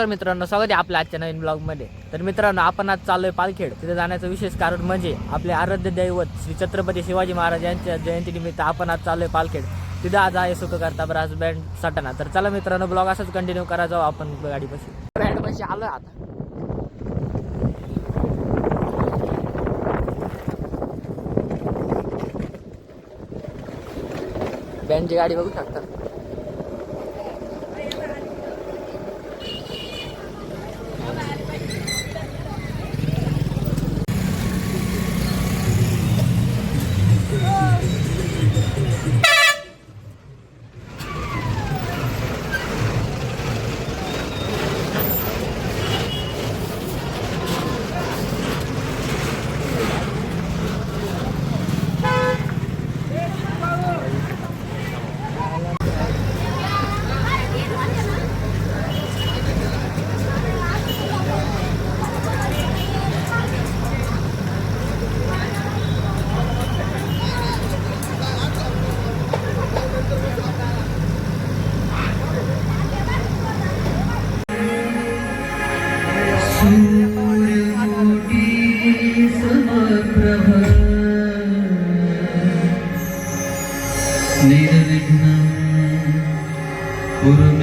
तर नमस्कार मित्रांनो स्वागत आहे आपल्या आजच्या नवीन ब्लॉगमध्ये. तर मित्रांनो आपण आज चाललोय पालखेड. तिथे जाण्याचं विशेष कारण म्हणजे आपले आराध्य दैवत श्री छत्रपती शिवाजी महाराज यांच्या जयंतीनिमित्त आपण आज चाललोय पालखेड. तिथे आज आहे सुख करता ब्रास बँड सटाणा. तर चला मित्रांनो ब्लॉग असंच कंटिन्यू करा जाऊ आपण गाडीपाशी. बँडपाशी आलोय आता. बँडची गाडी बघू शकता.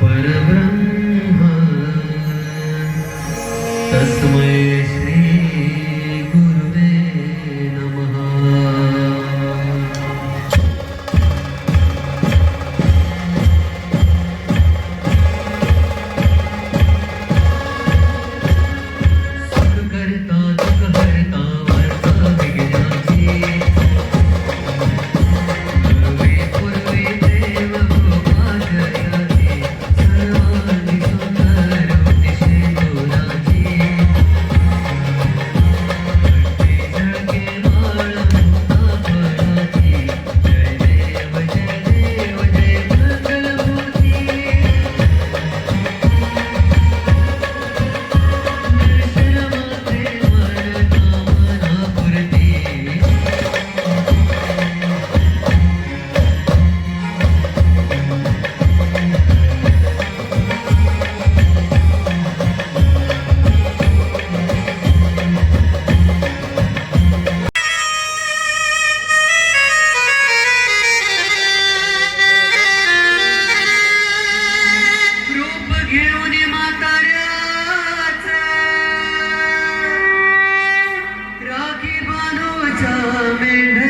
परब्रह्म. तस्मै Amen.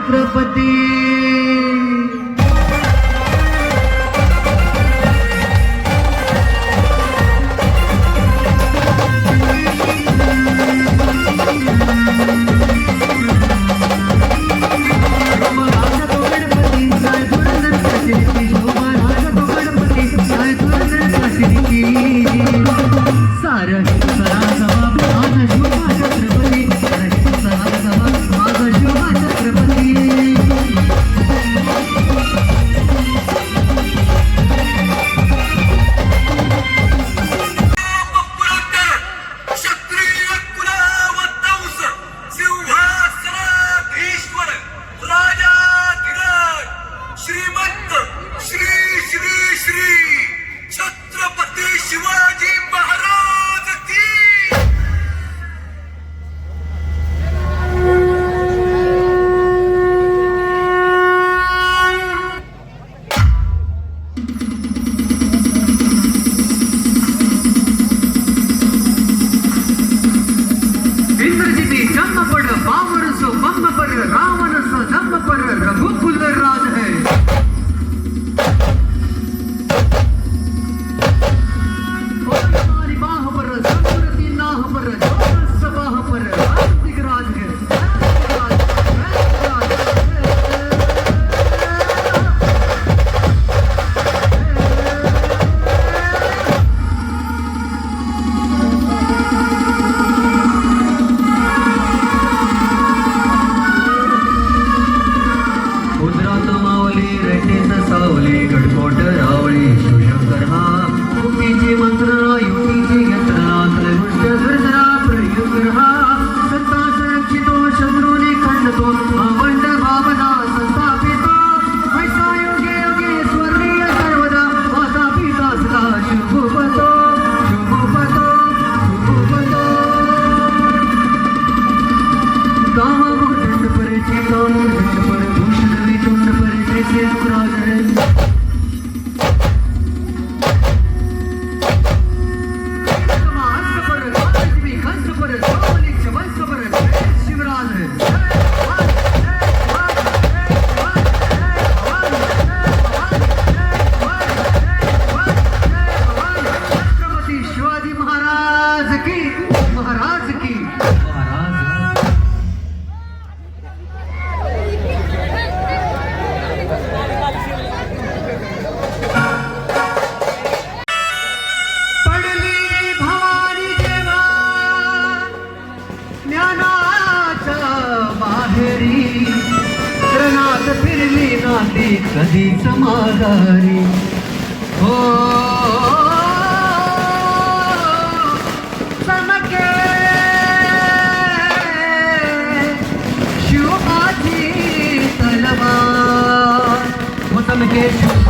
छत्रपती ಮುಖ್ಯಮಂತ್ರಿ Thank you.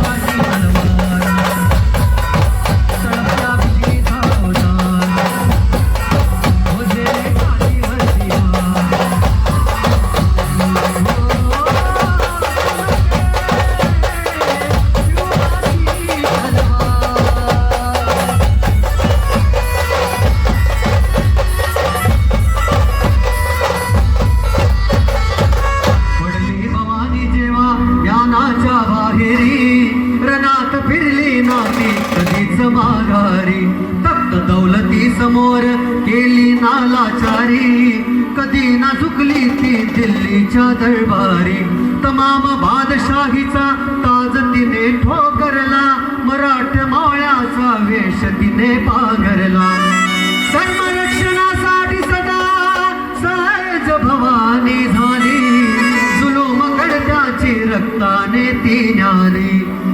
लाचारी कधी ना झुकली ती दिल्लीच्या दरबारी. तमाम बादशाहीचा ताज तिने ठोकरला मराठ माळ्याचा वेश तिने पागरला धर्मरक्षणासाठी सदा सहज भवानी झाली. जुलूम रक्ताने ती ज्ञानी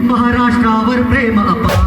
महाराष्ट्रावर प्रेम अपार